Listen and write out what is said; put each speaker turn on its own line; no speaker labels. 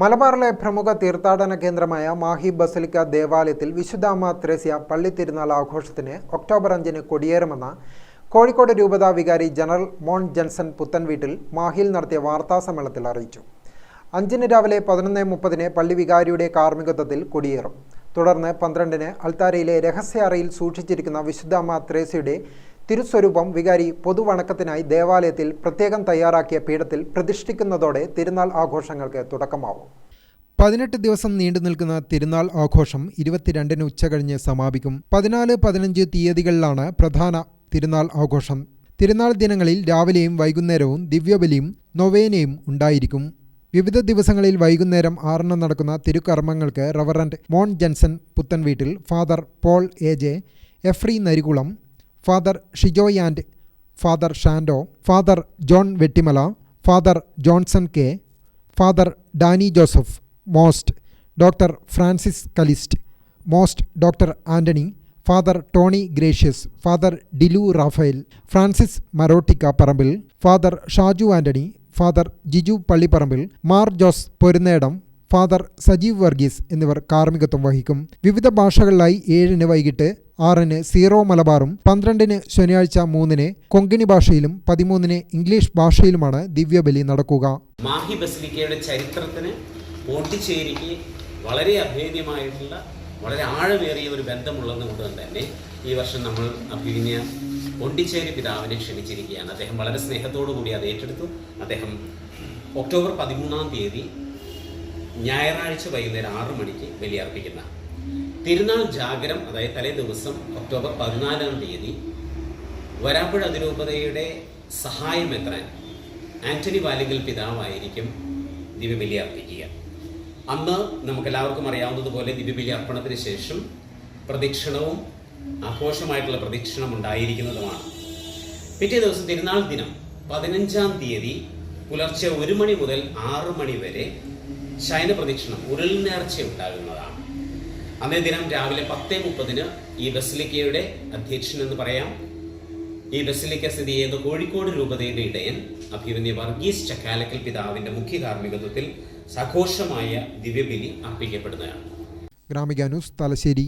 മലബാറിലെ പ്രമുഖ തീർത്ഥാടന കേന്ദ്രമായ മാഹി ബസലിക്ക ദേവാലയത്തിൽ വിശുദ്ധ ത്രേസ്യ പള്ളി തിരുനാൾ ആഘോഷത്തിന് ഒക്ടോബർ അഞ്ചിന് കൊടിയേറുമെന്ന് കോഴിക്കോട് രൂപതാ വികാരി ജനറൽ മോൺ ജൻസൺ പുത്തൻ വീട്ടിൽ മാഹിയിൽ നടത്തിയ വാർത്താസമ്മേളനത്തിൽ അറിയിച്ചു. അഞ്ചിന് രാവിലെ പതിനൊന്ന് മുപ്പതിന് പള്ളി വികാരിയുടെ കാർമ്മികത്വത്തിൽ കൊടിയേറും. തുടർന്ന് പന്ത്രണ്ടിന് അൾത്താരയിലെ രഹസ്യ അറയിൽ സൂക്ഷിച്ചിരിക്കുന്ന വിശുദ്ധ അമ്മ ത്രേസ്യയുടെ തിരുസ്വരൂപം വികാരി പൊതുവണക്കത്തിനായി ദേവാലയത്തിൽ പ്രത്യേകം തയ്യാറാക്കിയ പീഠത്തിൽ പ്രതിഷ്ഠിക്കുന്നതോടെ തിരുനാൾ ആഘോഷങ്ങൾക്ക് തുടക്കമാവും. പതിനെട്ട് ദിവസം നീണ്ടു നിൽക്കുന്ന തിരുനാൾ ആഘോഷം ഇരുപത്തിരണ്ടിന് ഉച്ചകഴിഞ്ഞ് സമാപിക്കും. പതിനാല് പതിനഞ്ച് തീയതികളിലാണ് പ്രധാന തിരുനാൾ ആഘോഷം. തിരുനാൾ ദിനങ്ങളിൽ രാവിലെയും വൈകുന്നേരവും ദിവ്യബലിയും നൊവേനയും ഉണ്ടായിരിക്കും. വിവിധ ദിവസങ്ങളിൽ വൈകുന്നേരം ആറിന് നടക്കുന്ന തിരുക്കർമ്മങ്ങൾക്ക് Reverend Mon Jenson Puthenveettil father Paul A J Efri Narikulam father Shijoy and father Shando father John Vettimala father Johnson K father Dani Joseph most doctor Francis Kalist most doctor Antony father Tony Gracious father Dilu Raphael Francis Marottikkaparambil father Shaju Antony father Jiju Pallipparambil Mar Jose Porunnedam father Sajeev Varghese എന്നിവർ കാർമ്മികത്വം വഹിക്കും. വിവിധ ഭാഷകളിലായി ഏഴിന് വൈകിട്ട് ആറിന് zero മലബാറും പന്ത്രണ്ടിന് ശനിയാഴ്ച മൂന്നിന് കൊങ്കിണി ഭാഷയിലും പതിമൂന്നിന് ഇംഗ്ലീഷ് ഭാഷയിലുമാണ് ദിവ്യബലി നടക്കുക.
മാഹി ബസിലിക്കയുടെ ചരിത്രത്തിന് പോണ്ടിച്ചേരിക്ക് വളരെ അഭേദ്യമായിട്ടുള്ള വളരെ ആഴമേറിയ ഒരു ബന്ധമുള്ളത് കൊണ്ട് തന്നെ ഈ വർഷം നമ്മൾ അഭിനയ പോണ്ടിച്ചേരി പിതാവിനെ ക്ഷണിച്ചിരിക്കുകയാണ്. അദ്ദേഹം വളരെ സ്നേഹത്തോടു കൂടി അത് ഏറ്റെടുത്തു. അദ്ദേഹം ഒക്ടോബർ പതിമൂന്നാം തീയതി ഞായറാഴ്ച വൈകുന്നേരം ആറ് മണിക്ക് ബലിയർപ്പിക്കുന്ന തിരുനാൾ ജാഗരം അതായത് തലേ ദിവസം ഒക്ടോബർ പതിനാലാം തീയതി വരാപ്പുഴ അതിരൂപതയുടെ സഹായം എത്താൻ ആന്റണി വാലിങ്കൽ പിതാവായിരിക്കും ദിവ്യബലി അർപ്പിക്കുക. അന്ന് നമുക്കെല്ലാവർക്കും അറിയാവുന്നതുപോലെ ദിവ്യബലി അർപ്പണത്തിന് ശേഷം പ്രദക്ഷിണവും ആഘോഷമായിട്ടുള്ള പ്രദക്ഷിണം ഉണ്ടായിരിക്കുന്നതുമാണ്. പിറ്റേ ദിവസം തിരുനാൾ ദിനം പതിനഞ്ചാം തീയതി പുലർച്ചെ ഒരു മണി മുതൽ ആറ് മണി വരെ ശയന പ്രദക്ഷിണം ഉരുൾ നേർച്ച ഉണ്ടാകുന്നതാണ്. അന്നേ ദിനം രാവിലെ പത്തേ മുപ്പതിന് ഈ ബസിലിക്കയുടെ അധ്യക്ഷൻ എന്ന് പറയാം. ഈ ബസിലിക്ക സ്ഥിതി ചെയ്യുന്ന കോഴിക്കോട് രൂപതയുടെ ഇടയൻ അഭിമന്യ വർഗീസ് ചക്കാലക്കൽ പിതാവിന്റെ മുഖ്യ കാർമ്മികത്വത്തിൽ സഘോഷമായ ദിവ്യബലി അർപ്പിക്കപ്പെടുന്നതാണ്.
ഗ്രാമിക ന്യൂസ് തലശ്ശേരി.